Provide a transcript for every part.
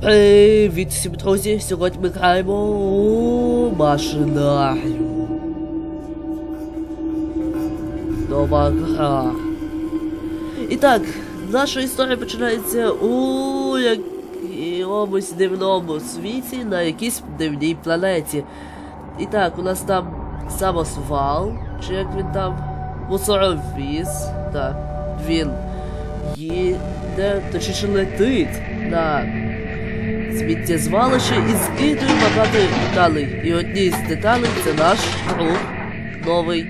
Привіт всім, друзі! Сьогодні ми граємо у машинарію. Нова гра. І так, наша історія починається у якомусь дивному світі на якійсь дивній планеті. І так, у нас там самосвал, чи як він там мусоровіз. Так, він їде, точніше летить на сміттєзвалище і скидує багато деталей. І одні з деталей це наш друг, новий,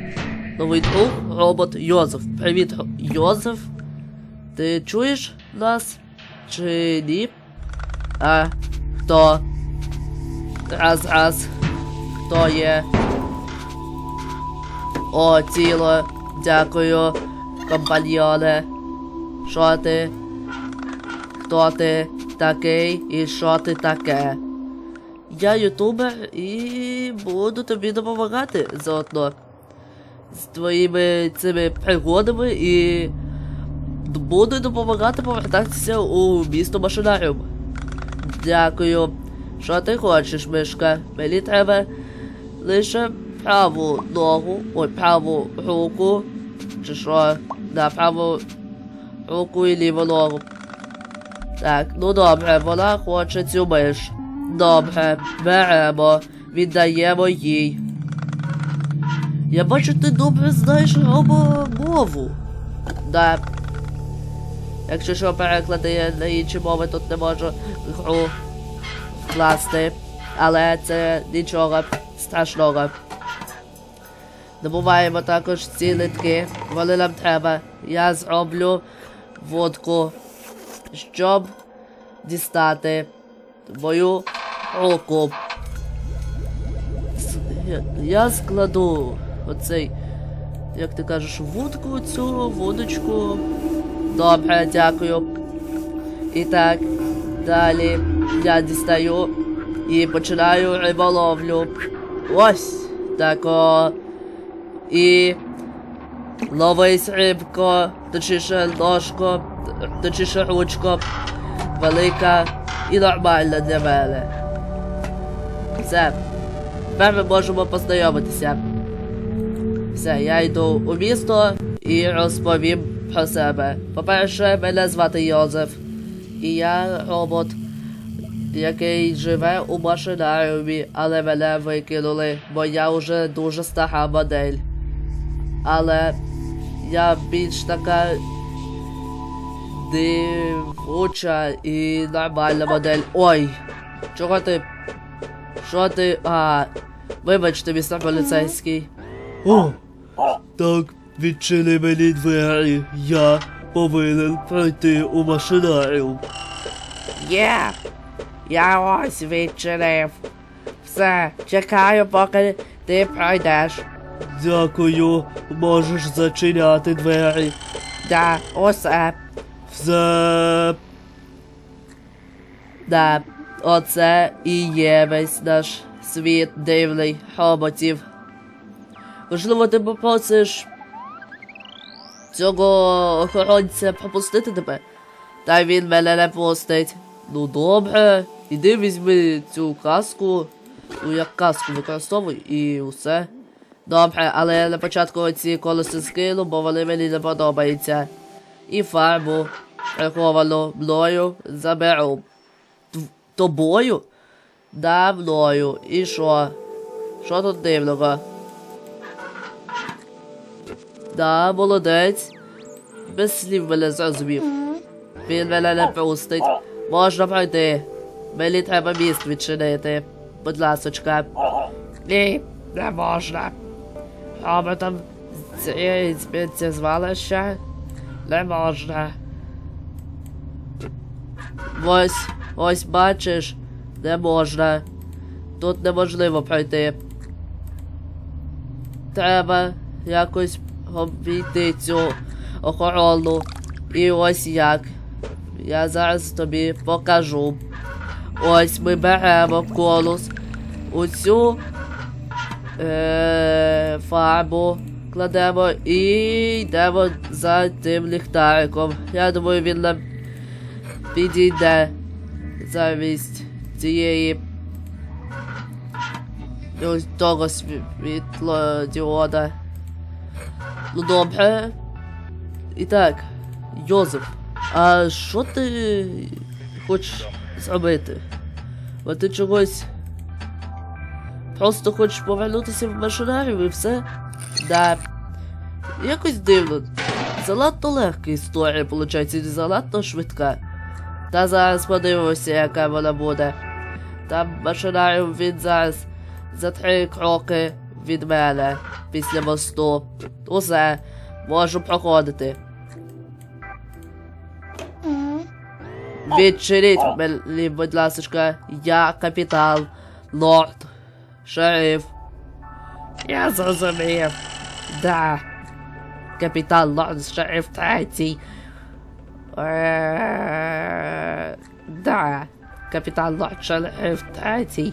новий друг, робот Йозеф. Привіт, Йозеф. Ти чуєш нас? Чи ні? А хто? Раз, раз. Хто є? О, тіло. Дякую, компаньйоне. Що ти? Хто ти такий і що ти таке? Я ютубер і буду тобі допомагати заодно. З твоїми цими пригодами і буду допомагати повертатися у місто Машинаріум. Дякую. Що ти хочеш, мишка? Мені треба лише праву ногу, ой, праву руку. Чи що? Да, праву руку і ліву ногу. Так, ну добре, вона хоче цю миш. Добре, беремо, віддаємо їй. Я бачу, ти добре знаєш мову. Да. Якщо що переклади на інші мови, тут не можу гру вкласти. Але це нічого страшного. Добуваємо також ці нитки. Вони нам треба. Я зроблю водку щоб дістати мою руку. Я- складу оцей, як ти кажеш, вудку, цю вудочку. Добре, дякую. І так, далі я дістаю і починаю риболовлю. Ось тако. І ловись рибко, точніше ложко, точніше ручко, велика і нормальна для мене. Все. Тепер ми можемо познайомитися. Все, я йду у місто і розповім про себе. По-перше, мене звати Йозеф. І я робот, який живе у машинаріумі, але мене викинули, бо я вже дуже стара модель. Але я більш така дивуча і нормальна модель. Ой! Чого ти? Що ти? А. Вибачте, містер поліцейський. О, так, відчини мені двері. Я повинен пройти у машинаріум. Є! Я ось відчинив. Все, чекаю, поки ти пройдеш. Дякую, можеш зачиняти двері. Да, усе. Все. Да, оце і є весь наш світ дивний роботів. Можливо, ти попросиш цього охоронця пропустити тебе? Та він мене не пустить. Ну добре, іди візьми цю каску, ну як каску використовуй і усе. Добре, але на початку ці колеси скину, бо вони мені не подобаються. І фарбу, приховану мною, заберу. Тобою? Да, мною. І що? Що тут дивного? Да, молодець. Без слів мене зрозумів. Він мене не пустить. Можна пройти. Мені треба міст відчинити. Будь ласочка. Ні, не можна. Роботом цієї сміттєзвалища не можна. Ось, ось бачиш, не можна. Тут неможливо пройти. Треба якось обійти цю охорону. І ось як. Я зараз тобі покажу. Ось ми беремо конус. У цю е, фарбу кладемо і йдемо за тим ліхтариком. Я думаю, він нам підійде. замість цієї ось того світлодіода. Ну добре. І так, Йозеф, а що ти хочеш зробити? Бо ти чогось. Просто хочеш повернутися в машинарію і все? Да. Якось дивно. Занадто легка історія, виходить, і занадто швидка. Та зараз подивимося, яка вона буде. Там машинаріум він зараз за три кроки від мене після мосту. Усе, можу проходити. Відчиніть мені, будь ласка, я капітан, лорд, шериф. Я зрозумів. Да. Капітан лорд шериф третій. Е, Да. Капітан лорд шериф третій.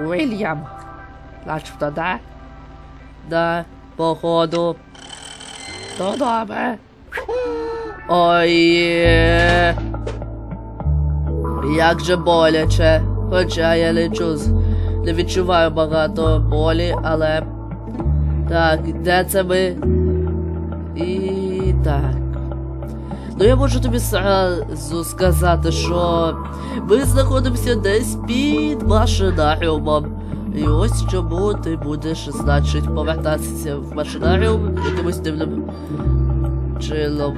Уильям. Начебто, да? Да, походу. Ну добре. Ой. Як же боляче. Хоча я не чу, не відчуваю багато болі, але. Так, де це ми? І так. Ну я можу тобі зразу сказати, що ми знаходимося десь під машинаріумом. І ось чому ти будеш, значить, повертатися в машинаріум якимось дивним чином.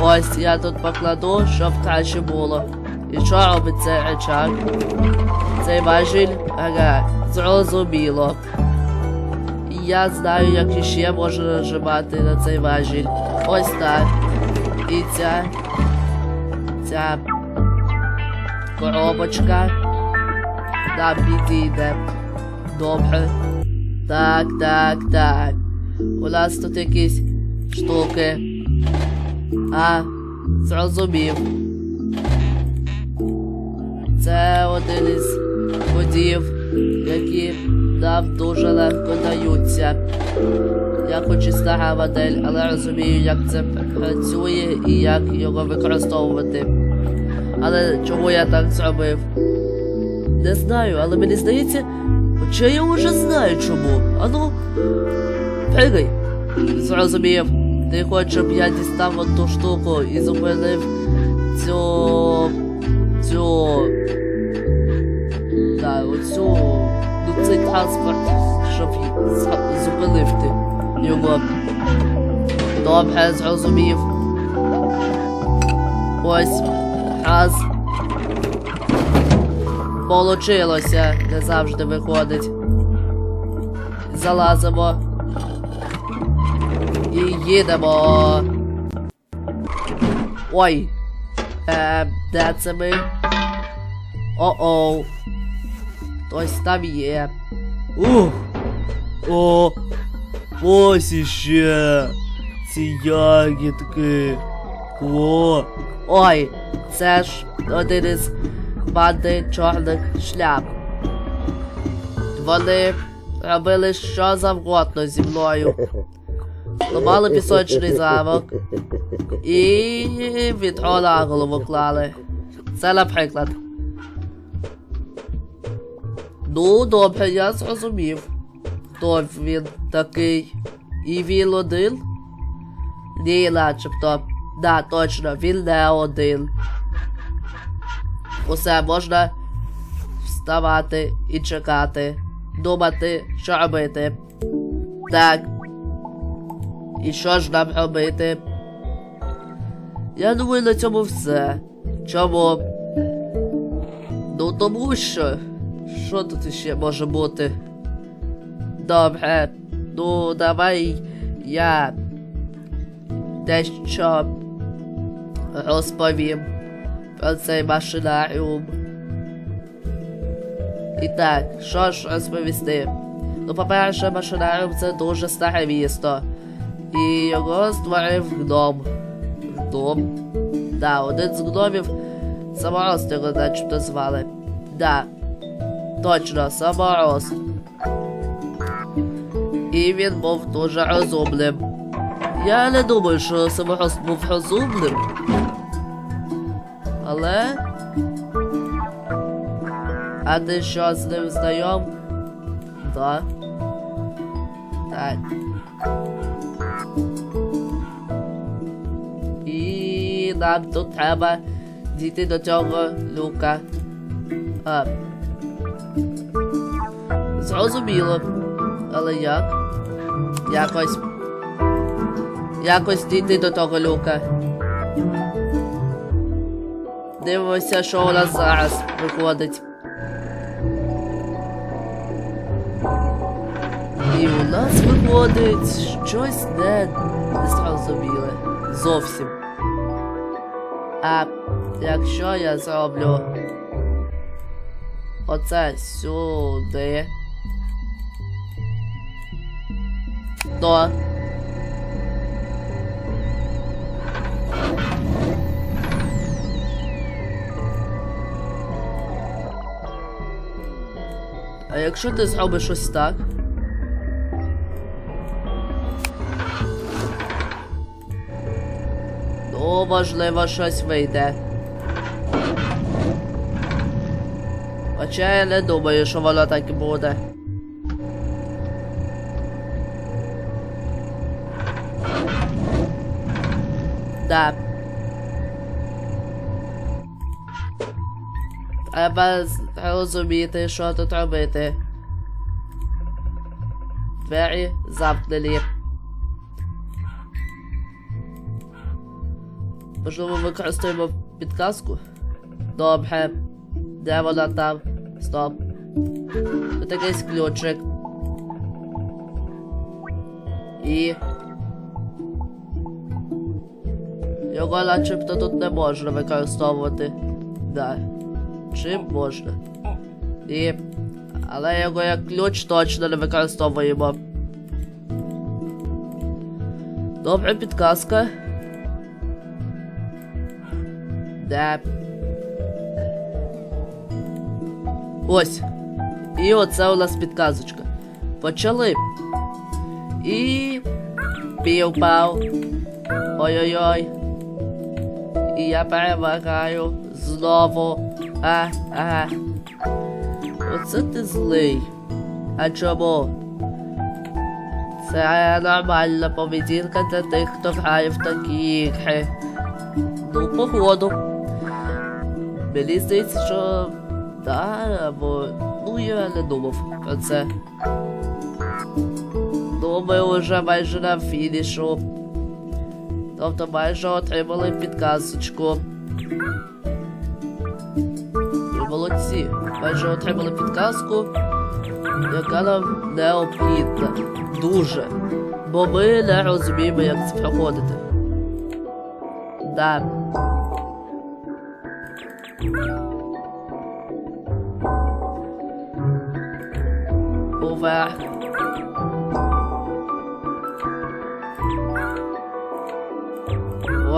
Ось я тут покладу, щоб краще було. І що робить цей речак? Цей важіль? Ага, зрозуміло. Я знаю, як іще можна нажимати на цей важіль. Ось так. І ця. Ця коробочка. Нам підійде. Добре. Так, так, так. У нас тут якісь штуки. А, зрозумів. Це один із кодів, які нам дуже легко даються. Я хоч і стара модель, але розумію, як це працює і як його використовувати. Але чому я так зробив? Не знаю, але мені здається, хоча я вже знаю чому. Ану, пригай. Зрозумів. Ти хочеш, щоб я дістав ту штуку і зупинив цю. цю. Оцю. Ну цей транспорт, щоб й- з- зупинив ти його. Добре, зрозумів. Ось раз. Получилося, не завжди виходить. Залазимо. І їдемо. Ой. Е, де це ми? О-оу. Хтось там є. Ух. О. Ось іще. Ці ягідки. О. Ой, це ж один із банди чорних шляп. Вони робили що завгодно зі мною. Ламали пісочний замок і на голову клали. Це наприклад. Ну, добре, я зрозумів. Хто він такий? І він один? Ні, начебто. Да, точно, він не один. Усе можна вставати і чекати, думати, що робити. Так. І що ж нам робити? Я думаю, на цьому все. Чому? Ну тому що. Що тут іще може бути? Добре. Ну, давай я дещо розповім про цей машинаріум. І так, що ж розповісти? Ну, по-перше, машинаріум це дуже старе місто. І його створив гном. Гном? Да, один з гномів Саморост його начебто звали. Да. Точно, Саморост. І він був дуже розумним. Я не думаю, що Саморост був розумним. Але А ти що з ним знайом? Да. Так. І нам тут треба дійти до цього люка. А. Зрозуміло. Але як? Якось. Якось дійти до того люка. Дивимося, що у нас зараз виходить. І у нас виходить щось не незрозуміле. Зовсім. А якщо я зроблю оце сюди, то А якщо ти зробиш ось так? То можливо щось вийде. Хоча я не думаю, що воно так буде. Так. Треба розуміти, що тут робити. Двері замкнені. Можливо, використаємо підказку? Добре. Де вона там? Стоп. Тут ключик. І. Його начебто тут не можна використовувати. Да. Чим можна? І. Але його як ключ точно не використовуємо. Добре, підказка. Де? Ось. І оце у нас підказочка. Почали. І. Пів-пав. Ой-ой-ой. І я перемагаю знову. А, ага. Оце ти злий. А чому? Це нормальна поведінка для тих, хто грає в такі ігри. Ну, походу. Мені здається, що. Да, або. Ну, я не думав про це. Ну, ми вже майже на фінішу. Тобто майже отримали підказочку. Ви молодці. Майже отримали підказку, яка нам необхідна. Дуже. Бо ми не розуміємо, як це проходити. Да.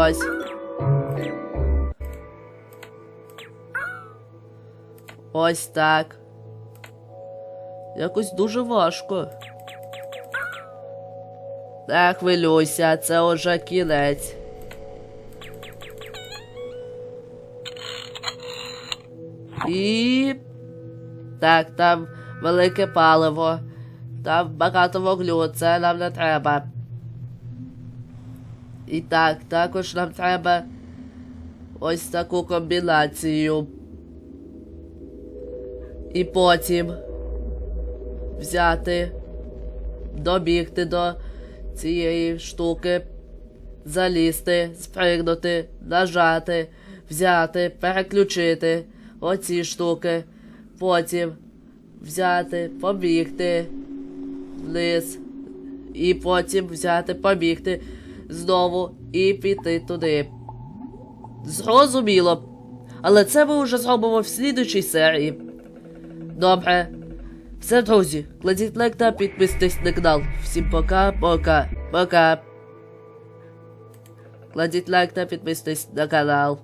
Ось. Ось так. Якось дуже важко. Не хвилюйся, це уже кінець. І. Так, там велике паливо. Там багато вуглю, це нам не треба. І так, також нам треба ось таку комбінацію. І потім взяти, добігти до цієї штуки, залізти, спригнути, нажати, взяти, переключити оці штуки, потім взяти, побігти вниз, і потім взяти, побігти знову і піти туди. Зрозуміло. Але це ми вже зробимо в слідучій серії. Добре. Все, друзі, кладіть лайк та підписуйтесь на канал. Всім пока, пока, пока. Кладіть лайк та підписуйтесь на канал.